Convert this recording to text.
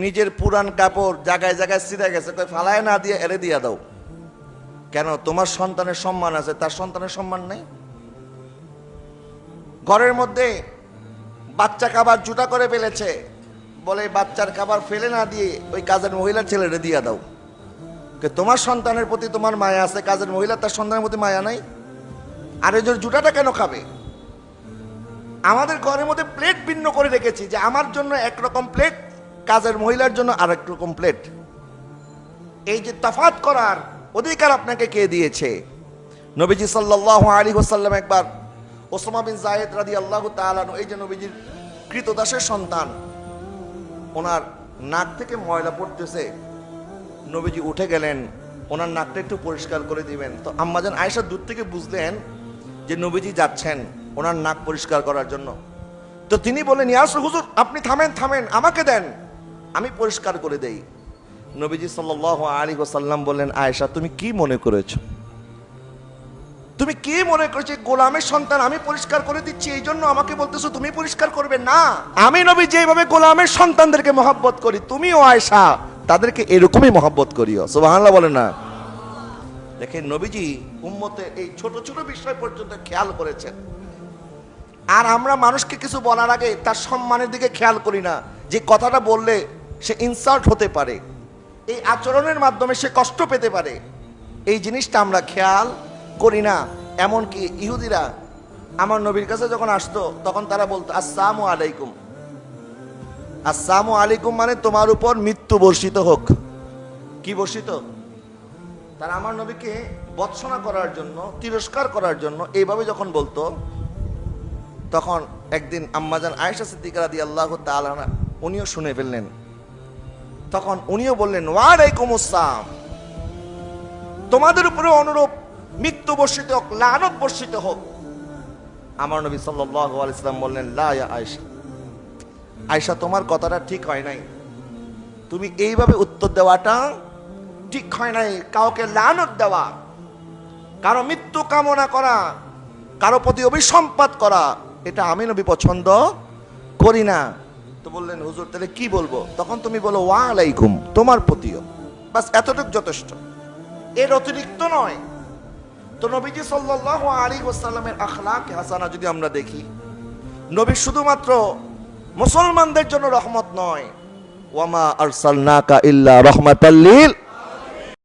নিজের পুরান কাপড় জায়গায় জায়গায় ছিঁড়ে গেছে কই ফালায় না দিয়ে এরে দিয়া দাও। কেন? তোমার সন্তানের সম্মান আছে, তার সন্তানের সম্মান নেই? ঘরের মধ্যে বাচ্চা খাবার জুটা করে ফেলেছে, বলে বাচ্চার খাবার ফেলে না দিয়ে ওই কাজের মহিলার ছেলেরে দিয়া দাও। তোমার সন্তানের প্রতি তোমার মায়া আছে, কাজের মহিলা তার সন্তানের প্রতি মায়া নাই? আর যে জুটাটা কেন খাবে? আমাদের ঘরের মধ্যে প্লেট ভিন্ন করে রেখেছি যে আমার জন্য একরকম প্লেট কাজের মহিলার জন্য আরেক রকম প্লেট এই যে তফাত করার অধিকার আপনাকে কে দিয়েছে? নবীজি সাল্লাল্লাহু আলী ওসাল্লাম একবার ওসমা বিন জায়েদ রাদি আল্লাহ তালানু এই যে নবীজির কৃতদাসের সন্তান, ওনার নাক থেকে ময়লা পড়তেছে। নবীজি উঠে গেলেন, ওনার নাকটা একটু পরিষ্কার করে দিবেন। তো আম্মাজান আয়েশা দূর থেকে বুঝলেন যে নবীজি যাচ্ছেন ওনার নাক পরিষ্কার করার জন্য। তো তিনি বলেন ইয়াস হুজুর, আপনি থামেন থামেন, আমাকে দেন। আমি পরিষ্কার করে দেই। নবীজি সাল্লাহ আলী ওসাল্লাম বললেন, আয়েশা, তুমি কি মনে করেছ? তুমি কি মনে করছ গোলামের সন্তান আমি পরিষ্কার করে দিচ্ছি? এই জন্য আমাকে বলতেছো তুমি পরিষ্কার করবে না? আমি নবী যেভাবে গোলামের সন্তানদেরকে মহাব্বত করি। তুমিও আয়সা তাদেরকে এরকমই মহাব্বত করিও। সুবহানাল্লাহ বলে না। দেখেন, নবীজি উম্মতে এই ছোট ছোট বিষয় পর্যন্ত খেয়াল করেছেন। আর আমরা মানুষকে কিছু বলার আগে তার সম্মানের দিকে খেয়াল করি না। যে কথাটা বললে সে ইনসাল্ট হতে পারে। এই আচরণের মাধ্যমে সে কষ্ট পেতে পারে। এই জিনিসটা আমরা খেয়াল করি না। এমনকি ইহুদিরা আমার নবীর কাছে যখন আসতো, তখন তারা বলতো, আসসালামু আলাইকুম। আসসালামু আলাইকুম মানে তোমার উপর মৃত্যু বর্ষিত হোক। কি বর্ষিত? তারা আমার নবীকে বৎসনা করার জন্য, তিরস্কার করার জন্য এইভাবে যখন বলতো, তখন একদিন আম্মাজান আয়েশা সিদ্দিকা রাদি আল্লাহ তালানা উনিও শুনে ফেললেন। তখন উনিও বললেন, ওয়ালাইকুম আসসালাম। তোমাদের উপরে অনুরূপ মৃত্যু বর্ষিত হোক লানত বর্ষিত হোক। আমার নবী সাল্লাল্লাহু আলাইহি সাল্লাম বললেন, লা ইয়া আয়েশা আয়েশা, তোমার কথাটা ঠিক হয় নাই। তুমি এইভাবে উত্তর দেওয়াটা ঠিক হয় নাই, কাউকে লানত দেওয়া, কারও মৃত্যু কামনা করা, কারও প্রতি অভিসম্পাত করা, এটা আমি নবী পছন্দ করি না। বললেন, হুজুর, তাহলে কি বলব? তখন তুমি বলো ওয়া আলাইকুম তোমার প্রতিও। বাস এতটুক যথেষ্ট। এর অতিরিক্ত নয়। তো নবীজি সাল্লাল্লাহু আলাইহি ওয়াসাল্লামের আখলাক হাসানা যদি আমরা দেখি, নবী শুধুমাত্র মুসলমানদের জন্য রহমত নয়। ওয়ামা আরসালনাকা ইল্লা রাহমাতাল লিল।